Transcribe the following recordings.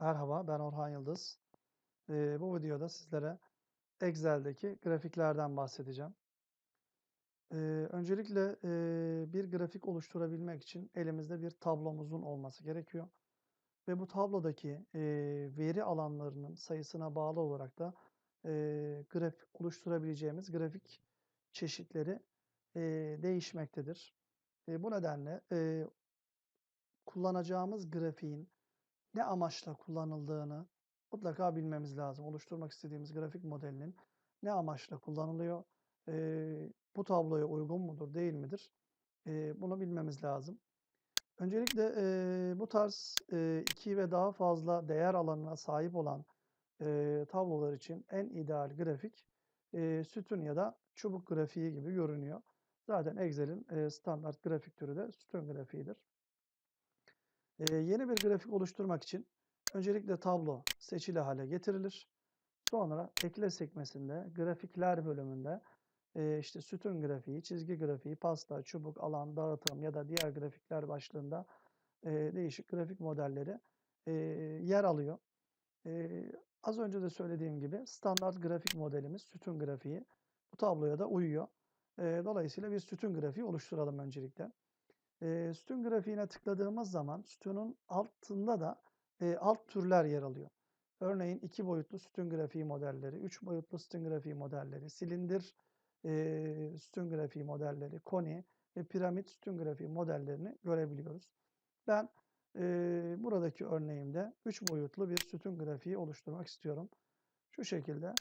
Merhaba, ben Orhan Yıldız. Eee, bu videoda sizlere Excel'deki grafiklerden bahsedeceğim. Eee, öncelikle eee, bir grafik oluşturabilmek için elimizde bir tablomuzun olması gerekiyor. Ve bu tablodaki eee, veri alanlarının sayısına bağlı olarak da eee, grafik oluşturabileceğimiz grafik çeşitleri eee, değişmektedir. E, bu nedenle eee, kullanacağımız grafiğin ne amaçla kullanıldığını mutlaka bilmemiz lazım. Oluşturmak istediğimiz grafik modelinin ne amaçla kullanılıyor, eee, bu tabloya uygun mudur, değil midir? Eee, bunu bilmemiz lazım. Öncelikle eee, bu tarz eee, iki ve daha fazla değer alanına sahip olan eee, tablolar için en ideal grafik eee, sütun ya da çubuk grafiği gibi görünüyor. Zaten Excel'in eee, standart grafik türü de sütun grafiğidir. Yeni bir grafik oluşturmak için öncelikle tablo seçili hale getirilir. Sonra ekle sekmesinde grafikler bölümünde işte sütun grafiği, çizgi grafiği, pasta, çubuk, alan, dağıtım ya da diğer grafikler başlığında değişik grafik modelleri yer alıyor. Az önce de söylediğim gibi standart grafik modelimiz sütun grafiği. Bu tabloya da uyuyor. Dolayısıyla bir sütun grafiği oluşturalım öncelikle. Eee, sütun grafiğine tıkladığımız zaman sütunun altında da eee, alt türler yer alıyor. Örneğin iki boyutlu sütun grafiği modelleri, üç boyutlu sütun grafiği modelleri, silindir eee, sütun grafiği modelleri, koni ve piramit sütun grafiği modellerini görebiliyoruz. Ben eee, buradaki örneğimde üç boyutlu bir sütun grafiği oluşturmak istiyorum. Şu şekilde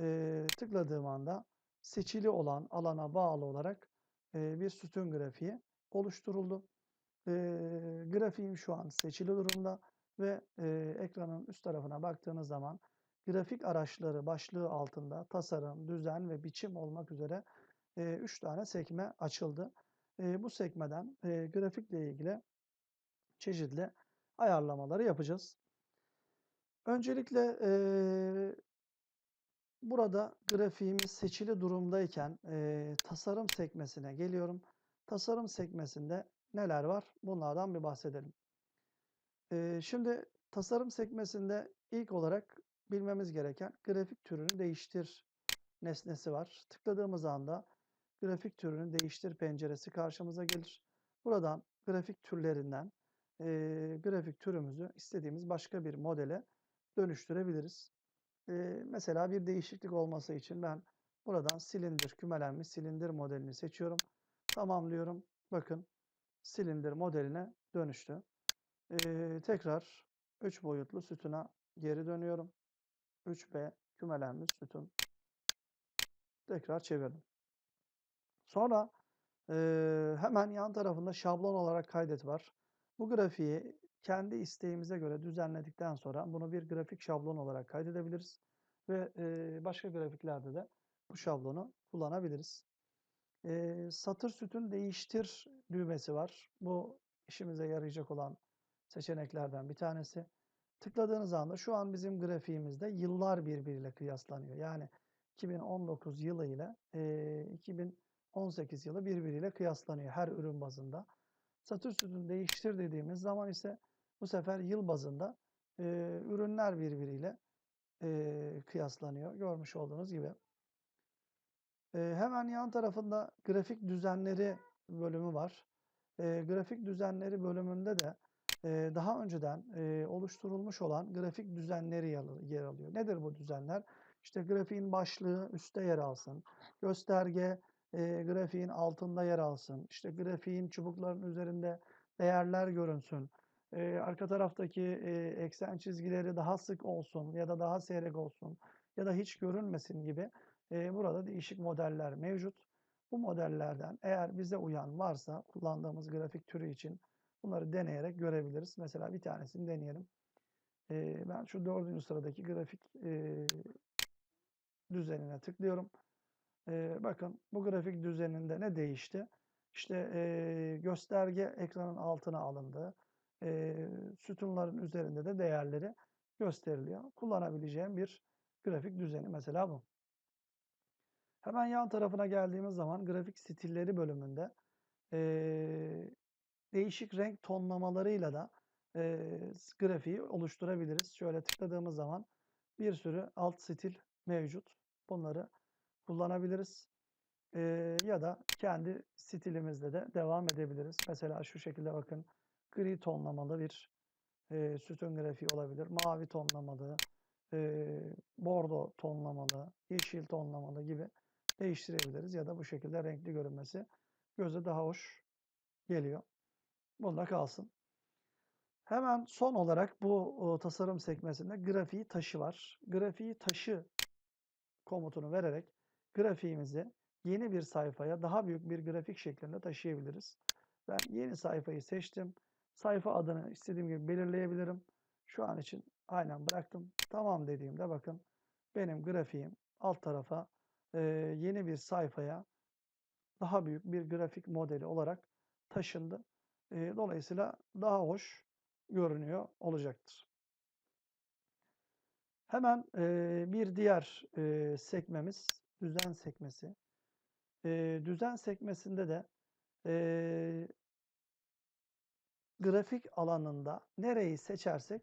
eee, tıkladığım anda seçili olan alana bağlı olarak eee, bir sütun grafiği oluşturuldu. Eee, grafiğim şu an seçili durumda ve eee, ekranın üst tarafına baktığınız zaman grafik araçları başlığı altında tasarım, düzen ve biçim olmak üzere 3 tane sekme açıldı. Eee, bu sekmeden eee, grafikle ilgili çeşitli ayarlamaları yapacağız. Öncelikle eee, burada grafiğimiz seçili durumdayken eee, tasarım sekmesine geliyorum. Tasarım sekmesinde neler var? Bunlardan bir bahsedelim. Şimdi tasarım sekmesinde ilk olarak bilmemiz gereken grafik türünü değiştir nesnesi var. Tıkladığımız anda grafik türünü değiştir penceresi karşımıza gelir. Buradan grafik türlerinden eee, grafik türümüzü istediğimiz başka bir modele dönüştürebiliriz. Eee, mesela bir değişiklik olması için ben buradan silindir, kümelenmiş silindir modelini seçiyorum. Tamamlıyorum. Bakın silindir modeline dönüştü. Eee, tekrar 3 boyutlu sütuna geri dönüyorum. 3B kümelenmiş sütun. Tekrar çevirdim. Sonra eee, hemen yan tarafında şablon olarak kaydet var. Bu grafiği kendi isteğimize göre düzenledikten sonra bunu bir grafik şablon olarak kaydedebiliriz. Ve eee, başka grafiklerde de bu şablonu kullanabiliriz. Eee, satır sütun değiştir düğmesi var. Bu işimize yarayacak olan seçeneklerden bir tanesi. Tıkladığınız anda şu an bizim grafiğimizde yıllar birbiriyle kıyaslanıyor. Yani 2019 yılı ile eee, 2018 yılı birbiriyle kıyaslanıyor her ürün bazında. Satır sütun değiştir dediğimiz zaman ise bu sefer yıl bazında eee, ürünler birbiriyle eee, kıyaslanıyor. Görmüş olduğunuz gibi. Hemen yan tarafında grafik düzenleri bölümü var. Grafik düzenleri bölümünde de daha önceden oluşturulmuş olan grafik düzenleri yer alıyor. Nedir bu düzenler? İşte grafiğin başlığı üstte yer alsın. Gösterge eee, grafiğin altında yer alsın. İşte grafiğin çubukların üzerinde değerler görünsün. Arka taraftaki eee, eksen çizgileri daha sık olsun ya da daha seyrek olsun ya da hiç görünmesin gibi burada değişik modeller mevcut. Bu modellerden eğer bize uyan varsa kullandığımız grafik türü için bunları deneyerek görebiliriz. Mesela bir tanesini deneyelim. Ben şu dördüncü sıradaki grafik düzenine tıklıyorum. Bakın bu grafik düzeninde ne değişti? İşte gösterge ekranın altına alındı. Sütunların üzerinde de değerleri gösteriliyor. Kullanabileceğim bir grafik düzeni mesela bu. Hemen yan tarafına geldiğimiz zaman grafik stilleri bölümünde eee, değişik renk tonlamalarıyla da s grafiği oluşturabiliriz. Şöyle tıkladığımız zaman bir sürü alt stil mevcut. Bunları kullanabiliriz. Eee, ya da kendi stilimizle de devam edebiliriz. Mesela şu şekilde bakın gri tonlamalı bir eee, sütun grafiği olabilir. Mavi tonlamalı, eee, bordo tonlamalı, yeşil tonlamalı gibi değiştirebiliriz. Ya da bu şekilde renkli görünmesi göze daha hoş geliyor. Bunda kalsın. Hemen son olarak bu tasarım sekmesinde grafiği taşı var. Grafiği taşı komutunu vererek grafiğimizi yeni bir sayfaya daha büyük bir grafik şeklinde taşıyabiliriz. Ben yeni sayfayı seçtim. Sayfa adını istediğim gibi belirleyebilirim. Şu an için aynen bıraktım. Tamam dediğimde bakın benim grafiğim alt tarafa yeni bir sayfaya daha büyük bir grafik modeli olarak taşındı. Dolayısıyla daha hoş görünüyor olacaktır. Hemen bir diğer sekmemiz düzen sekmesi. Düzen sekmesinde de grafik alanında nereyi seçersek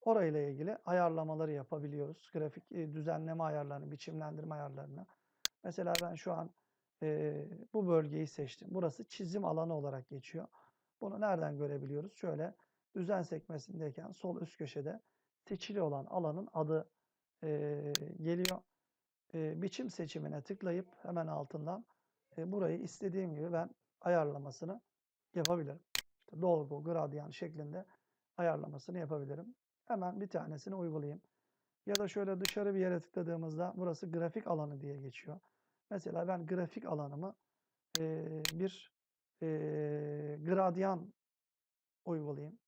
orayla ilgili ayarlamaları yapabiliyoruz. Grafik düzenleme ayarlarını, biçimlendirme ayarlarını. Mesela ben şu an e, bu bölgeyi seçtim. Burası çizim alanı olarak geçiyor. Bunu nereden görebiliyoruz? Şöyle düzen sekmesindeyken sol üst köşede seçili olan alanın adı e, geliyor. E, biçim seçimine tıklayıp hemen altından e, burayı istediğim gibi ben ayarlamasını yapabilirim. İşte dolgu, gradyan şeklinde ayarlamasını yapabilirim. Hemen bir tanesini uygulayayım. Ya da şöyle dışarı bir yere tıkladığımızda burası grafik alanı diye geçiyor. Mesela ben grafik alanımı e, bir e, gradyan uygulayayım.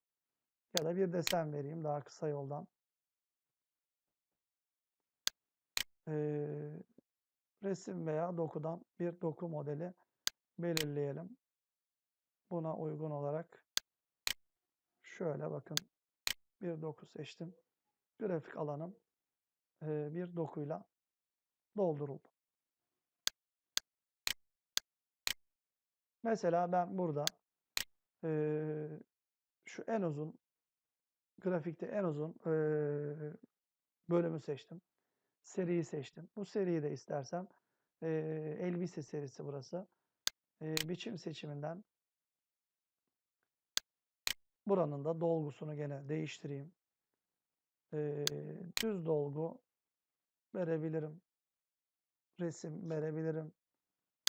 Ya da bir desen vereyim daha kısa yoldan. Ee, resim veya dokudan bir doku modeli belirleyelim. Buna uygun olarak şöyle bakın bir doku seçtim. Grafik alanım e, bir dokuyla dolduruldu. Mesela ben burada e, şu en uzun grafikte en uzun e, bölümü seçtim. Seriyi seçtim. Bu seriyi de istersem e, elbise serisi burası. E, biçim seçiminden buranın da dolgusunu gene değiştireyim. E, düz dolgu verebilirim. Resim verebilirim.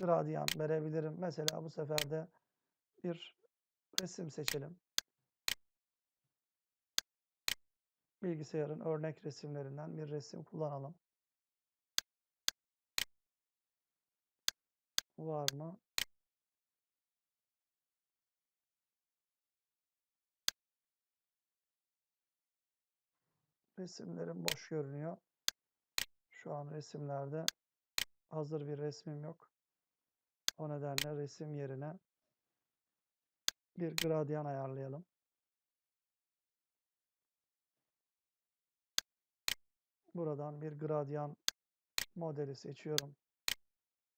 Gradyan verebilirim. Mesela bu sefer de bir resim seçelim. Bilgisayarın örnek resimlerinden bir resim kullanalım. Var mı? Resimlerim boş görünüyor. Şu an resimlerde hazır bir resmim yok. O nedenle resim yerine bir gradyan ayarlayalım. Buradan bir gradyan modeli seçiyorum.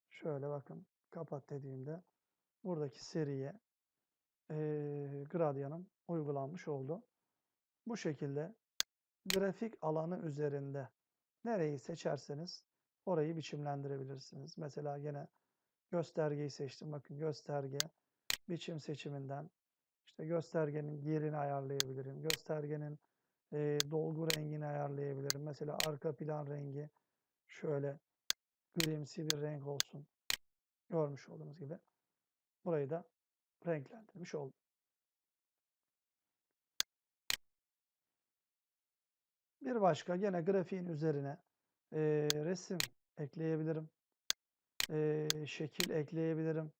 Şöyle bakın kapat dediğimde buradaki seriye e, gradyanım uygulanmış oldu. Bu şekilde grafik alanı üzerinde nereyi seçerseniz orayı biçimlendirebilirsiniz. Mesela yine göstergeyi seçtim. Bakın gösterge biçim seçiminden işte göstergenin yerini ayarlayabilirim. Göstergenin e, dolgu rengini ayarlayabilirim. Mesela arka plan rengi şöyle grimsi bir renk olsun. Görmüş olduğunuz gibi. Burayı da renklendirmiş oldum. Bir başka gene grafiğin üzerine e, resim ekleyebilirim. E, şekil ekleyebilirim.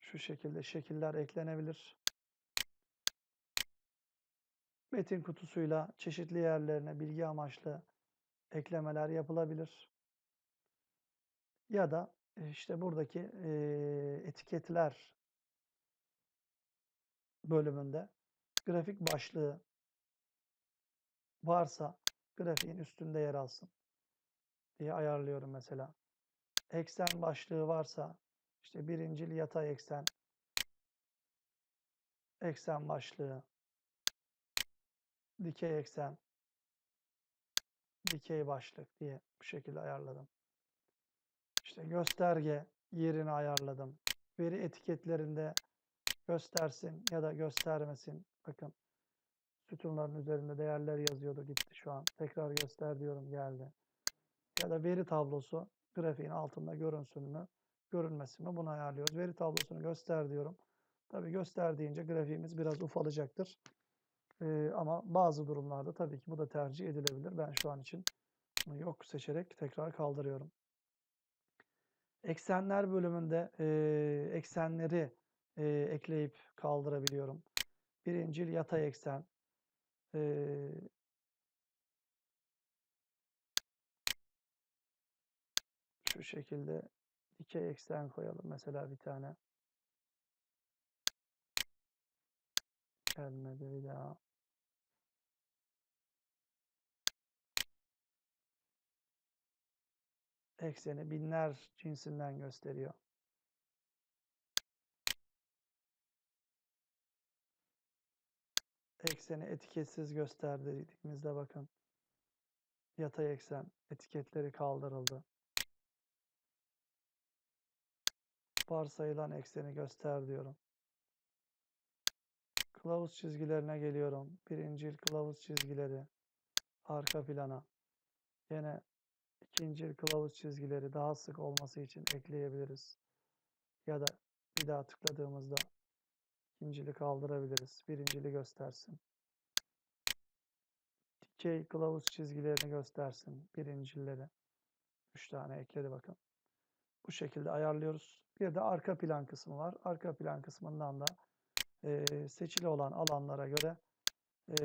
Şu şekilde şekiller eklenebilir. Metin kutusuyla çeşitli yerlerine bilgi amaçlı eklemeler yapılabilir. Ya da işte buradaki e, etiketler bölümünde grafik başlığı varsa grafiğin üstünde yer alsın diye ayarlıyorum mesela. eksen başlığı varsa işte birincil yatay eksen, eksen başlığı, dikey eksen, dikey başlık diye bu şekilde ayarladım. İşte gösterge yerini ayarladım. Veri etiketlerinde göstersin ya da göstermesin. Bakın sütunların üzerinde değerler yazıyordu gitti şu an. Tekrar göster diyorum geldi. Ya da veri tablosu grafiğin altında görünsün mü, görünmesin mi bunu ayarlıyoruz. Veri tablosunu göster diyorum. Tabii göster deyince grafiğimiz biraz ufalacaktır. Ee, ama bazı durumlarda tabii ki bu da tercih edilebilir. Ben şu an için bunu yok seçerek tekrar kaldırıyorum. Eksenler bölümünde e, eksenleri e, ekleyip kaldırabiliyorum. Birincil yatay eksen, e, şu şekilde dikey eksen koyalım mesela bir tane. Gelmedi bir daha. Ekseni binler cinsinden gösteriyor. Ekseni etiketsiz göster dediğimizde bakın. Yatay eksen etiketleri kaldırıldı. Varsayılan ekseni göster diyorum. Kılavuz çizgilerine geliyorum. Birincil kılavuz çizgileri. Arka plana. Yine ikincil kılavuz çizgileri daha sık olması için ekleyebiliriz. Ya da bir daha tıkladığımızda ikincili kaldırabiliriz. Birincili göstersin. Dikey kılavuz çizgilerini göstersin. Birincilleri. 3 tane ekledi bakın. Bu şekilde ayarlıyoruz. Bir de arka plan kısmı var. Arka plan kısmından da e, seçili olan alanlara göre e,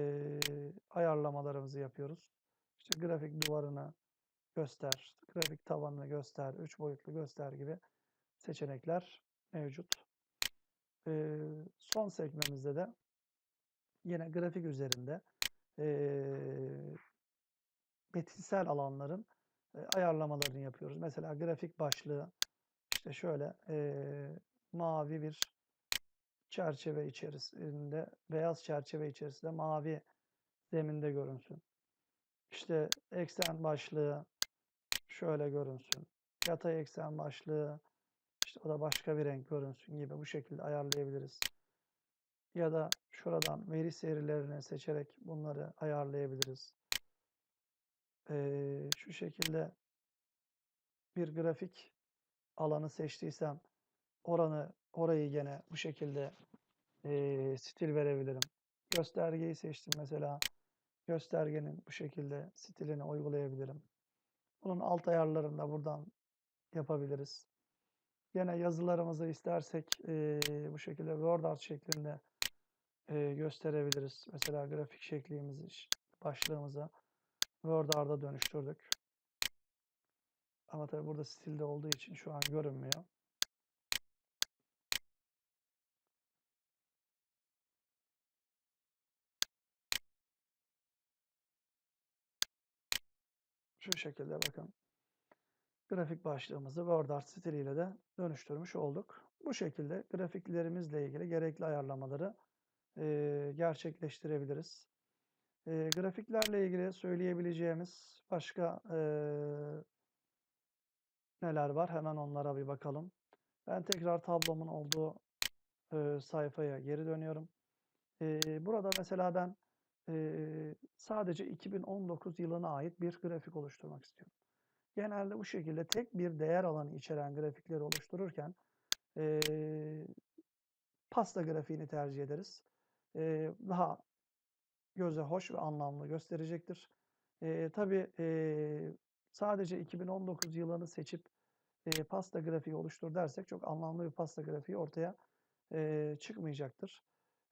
ayarlamalarımızı yapıyoruz. İşte grafik duvarını göster, grafik tavanını göster, 3 boyutlu göster gibi seçenekler mevcut. E, son sekmemizde de yine grafik üzerinde e, metinsel alanların e, ayarlamalarını yapıyoruz. Mesela grafik başlığı işte şöyle e, mavi bir çerçeve içerisinde, beyaz çerçeve içerisinde mavi zeminde görünsün. İşte eksen başlığı şöyle görünsün. Yatay eksen başlığı işte o da başka bir renk görünsün gibi bu şekilde ayarlayabiliriz. Ya da şuradan veri serilerini seçerek bunları ayarlayabiliriz. Ee, şu şekilde bir grafik alanı seçtiysem oranı orayı gene bu şekilde e, stil verebilirim. Göstergeyi seçtim mesela. Göstergenin bu şekilde stilini uygulayabilirim. Bunun alt ayarlarını da buradan yapabiliriz. Yine yazılarımızı istersek e, bu şekilde Word art şeklinde e, gösterebiliriz. Mesela grafik şeklimizi, başlığımıza Word art'a dönüştürdük. Ama tabi burada stilde olduğu için şu an görünmüyor. Şu şekilde bakın. Grafik başlığımızı WordArt stiliyle de dönüştürmüş olduk. Bu şekilde grafiklerimizle ilgili gerekli ayarlamaları e, gerçekleştirebiliriz. E, grafiklerle ilgili söyleyebileceğimiz başka e, neler var? Hemen onlara bir bakalım. Ben tekrar tablomun olduğu e, sayfaya geri dönüyorum. E, burada mesela ben e, sadece 2019 yılına ait bir grafik oluşturmak istiyorum. Genelde bu şekilde tek bir değer alanı içeren grafikleri oluştururken e, pasta grafiğini tercih ederiz. E, daha göze hoş ve anlamlı gösterecektir. E, tabii e, sadece 2019 yılını seçip e, pasta grafiği oluştur dersek çok anlamlı bir pasta grafiği ortaya e, çıkmayacaktır.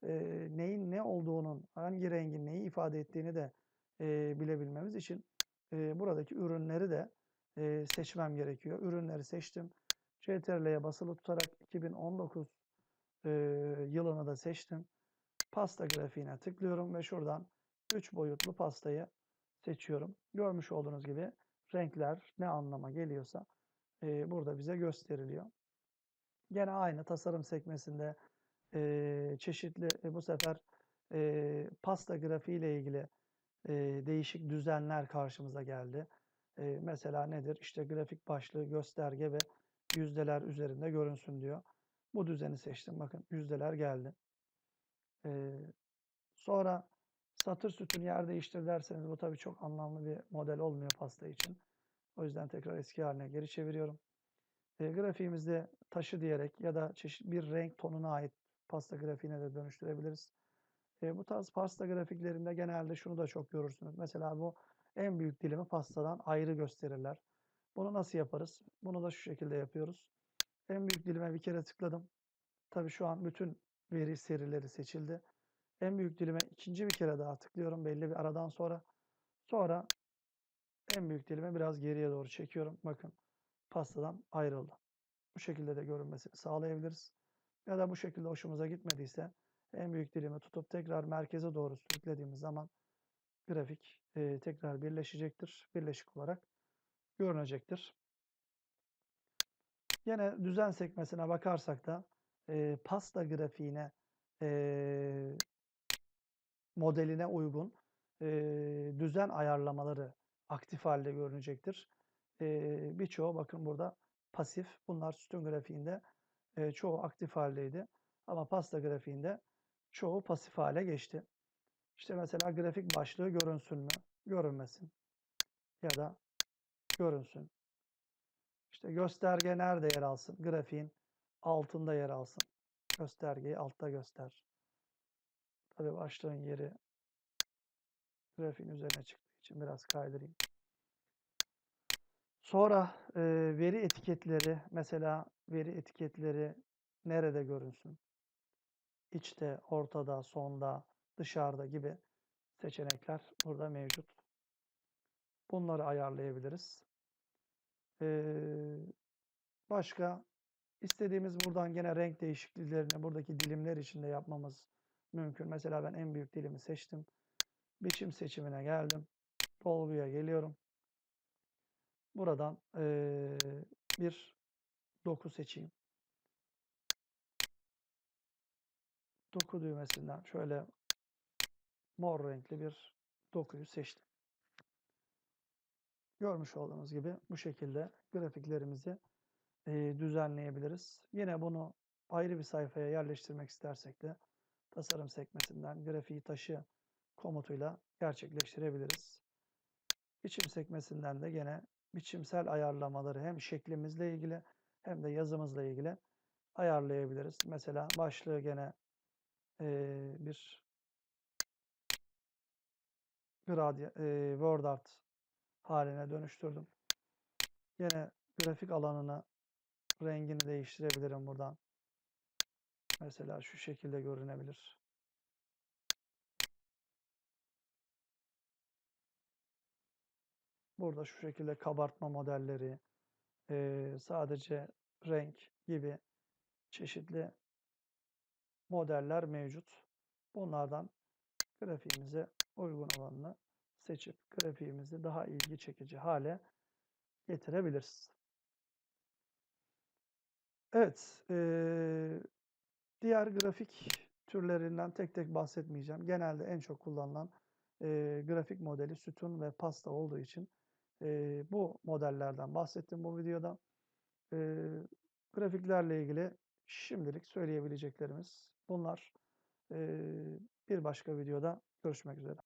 E, neyin ne olduğunun, hangi rengin neyi ifade ettiğini de e, bilebilmemiz için e, buradaki ürünleri de e, seçmem gerekiyor. Ürünleri seçtim. CTRL'ye basılı tutarak 2019 e, yılını da seçtim. Pasta grafiğine tıklıyorum ve şuradan 3 boyutlu pastayı seçiyorum. Görmüş olduğunuz gibi renkler ne anlama geliyorsa eee, burada bize gösteriliyor. Gene aynı tasarım sekmesinde, eee, çeşitli, eee, bu sefer, eee, pasta grafiği ile ilgili, eee, değişik düzenler karşımıza geldi. Eee, mesela nedir? İşte grafik başlığı, gösterge ve yüzdeler üzerinde görünsün diyor. Bu düzeni seçtim. Bakın yüzdeler geldi. Eee, sonra satır sütun yer değiştir derseniz bu tabii çok anlamlı bir model olmuyor pasta için. O yüzden tekrar eski haline geri çeviriyorum. Eee, grafiğimizi taşı diyerek ya da çeşit bir renk tonuna ait pasta grafiğine de dönüştürebiliriz. Eee, bu tarz pasta grafiklerinde genelde şunu da çok görürsünüz. Mesela bu en büyük dilimi pastadan ayrı gösterirler. Bunu nasıl yaparız? Bunu da şu şekilde yapıyoruz. En büyük dilime bir kere tıkladım. Tabii şu an bütün veri serileri seçildi. En büyük dilime ikinci bir kere daha tıklıyorum belli bir aradan sonra. Sonra en büyük dilime biraz geriye doğru çekiyorum. Bakın pastadan ayrıldı. Bu şekilde de görünmesini sağlayabiliriz. Ya da bu şekilde hoşumuza gitmediyse en büyük dilimi tutup tekrar merkeze doğru sürüklediğimiz zaman grafik e, tekrar birleşecektir. Birleşik olarak görünecektir. Yine düzen sekmesine bakarsak da e, pasta grafiğine e, modeline uygun e, düzen ayarlamaları aktif halde görünecektir. E, birçoğu bakın burada pasif. Bunlar sütun grafiğinde e, çoğu aktif haldeydi. Ama pasta grafiğinde çoğu pasif hale geçti. İşte mesela grafik başlığı görünsün mü? Görünmesin. Ya da görünsün. İşte gösterge nerede yer alsın? Grafiğin altında yer alsın. Göstergeyi altta göster. Tabii başlığın yeri grafiğin üzerine çıktığı için biraz kaydırayım. Sonra e, veri etiketleri, mesela veri etiketleri nerede görünsün? İçte, ortada, sonda, dışarıda gibi seçenekler burada mevcut. Bunları ayarlayabiliriz. Ee, başka istediğimiz buradan gene renk değişikliklerini buradaki dilimler içinde yapmamız mümkün. Mesela ben en büyük dilimi seçtim. Biçim seçimine geldim. Dolguya geliyorum. Buradan ee, bir doku seçeyim. Doku düğmesinden şöyle mor renkli bir dokuyu seçtim. Görmüş olduğunuz gibi bu şekilde grafiklerimizi e, düzenleyebiliriz. Yine bunu ayrı bir sayfaya yerleştirmek istersek de tasarım sekmesinden grafiği taşı komutuyla gerçekleştirebiliriz. Biçim sekmesinden de gene biçimsel ayarlamaları hem şeklimizle ilgili hem de yazımızla ilgili ayarlayabiliriz. Mesela başlığı gene e, bir gradient, e, word art haline dönüştürdüm. Yine grafik alanını rengini değiştirebilirim buradan. Mesela şu şekilde görünebilir. Burada şu şekilde kabartma modelleri, e, sadece renk gibi çeşitli modeller mevcut. Bunlardan grafiğimize uygun olanını seçip grafiğimizi daha ilgi çekici hale getirebiliriz. Evet, e, diğer grafik türlerinden tek tek bahsetmeyeceğim. Genelde en çok kullanılan e, grafik modeli sütun ve pasta olduğu için e, bu modellerden bahsettim bu videoda. E, grafiklerle ilgili şimdilik söyleyebileceklerimiz bunlar. E, bir başka videoda görüşmek üzere.